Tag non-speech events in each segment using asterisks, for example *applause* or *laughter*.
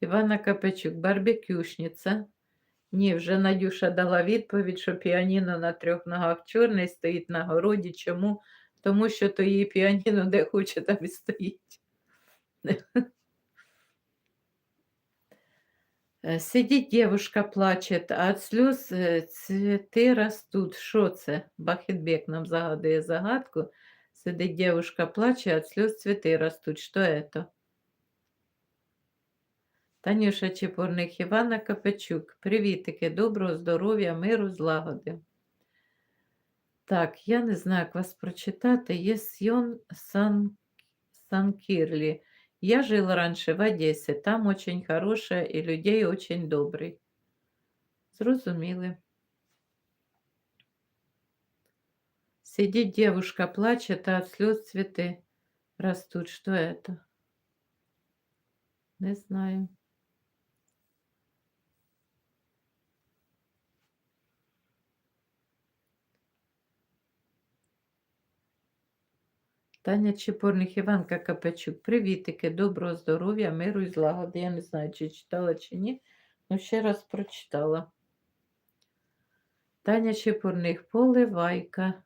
Івана Капечук, барбекюшниця. Ні, вже Надюша дала відповідь, що піаніно на трьох ногах чорний стоїть на городі. Чому? Тому що то її піаніно де хоче, там і стоїть. Е, Сидить дівушка плачет, а від сльоз е, цвіти ростуть. Що це? Бахетбек нам загадує загадку. Сидить дівушка плаче, а сльоз цвіти ростуть. Що це? Танюша Чепурник, Івана Капечук. Привітики, доброго здоров'я, миру, злагоди. Так, я не знаю, як вас прочитати. Є Сьон Сан... Санкирлі. Я жил раньше в Одессе, там очень хорошая и людей очень добрый. Зрозуміли. Сидит девушка, плачет, а от слез цветы растут. Что это? Не знаю. Таня Чепурник, Іванка Капачук. Привітики, доброго здоров'я, миру і злагоди. Я не знаю, чи читала, чи ні, але ще раз прочитала. Таня Чепурник, поливайка.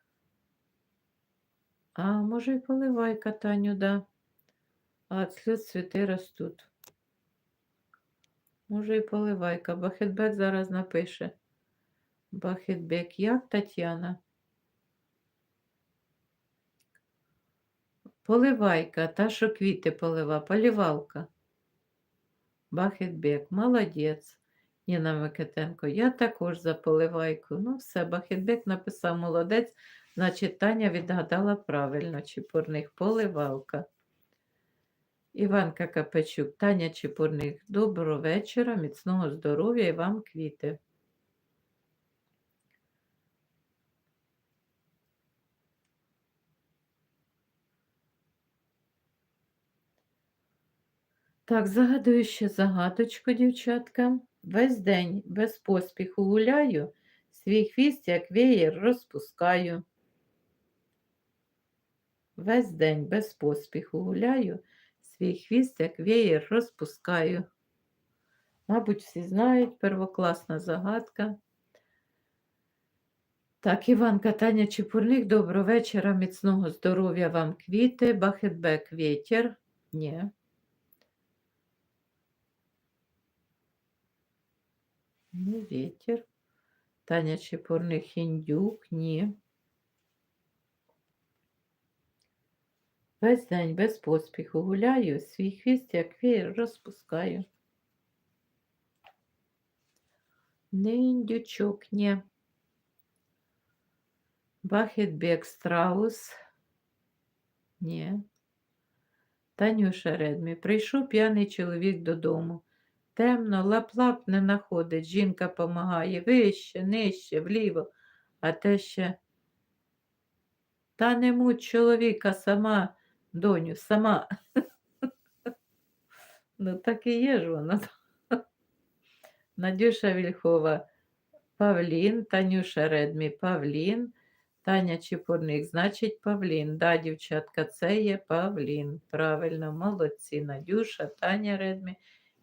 А, може, і поливайка, Таню, да. А слід цвіти ростуть. Може, і поливайка. Бахетбек зараз напише. Бахетбек, як Тетяна? Поливайка, та, що квіти полива, полівалка. Бахетбек, молодець. Ніна Микитенко, я також за поливайку. Ну, все, Бахетбек написав молодець, значить Таня відгадала правильно, Чепурних поливалка. Іванка Капечук, Таня Чепурних, доброго вечора, міцного здоров'я і вам квіти. Так, загадую ще загадочку, дівчатка. Весь день без поспіху гуляю, свій хвіст, як веєр, розпускаю. Весь день без поспіху гуляю, свій хвіст, як веєр, розпускаю. Мабуть, всі знають, первокласна загадка. Так, Іванка, Таня Чепурник, доброго вечора, міцного здоров'я вам квіти, бахетбек, вітер. Ні. Не ветер. Таня Чепурник, індюк, ні. Весь день без поспіху гуляю, свій хвіст, як веєр, розпускаю. Не ні. Бахетбек Страус. Ні. Танюша Редмі. Прийшов п'яний чоловік додому. Темно, лап-лап не находить. Жінка помагає вище, нижче, вліво, а те ще. Та не муть чоловіка сама, доню, сама. *laughs* Ну, так і є ж вона. Надюша Вільхова, Павлін, Танюша Редмі, Павлін, Таня Чепурник, значить Павлін. Да, дівчатка, це є Павлін. Правильно, молодці. Надюша, Таня Редмі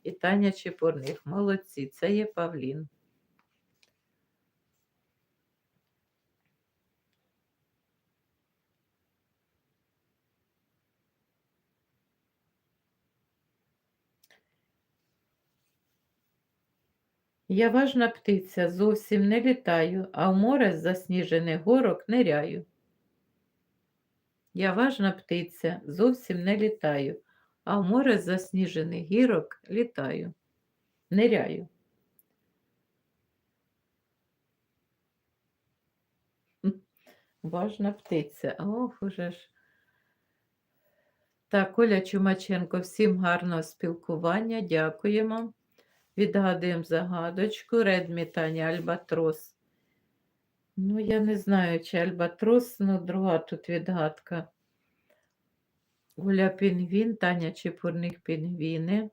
і Таня Чепурник. Молодці, це є Павлін. Я важна птиця, зовсім не літаю, а в море з засніжених горок ниряю. Я важна птиця, зовсім не літаю, а в море з засніжених гірок літаю. Ниряю. Важна птиця. Ох, уже ж. Так, Оля Чумаченко, всім гарного спілкування. Дякуємо. Відгадуємо загадочку. Редмі Таня Альбатрос. Ну, я не знаю, чи Альбатрос, ну, друга тут відгадка. Оля Пінгвін, Таня Чепурник Пінгвіни.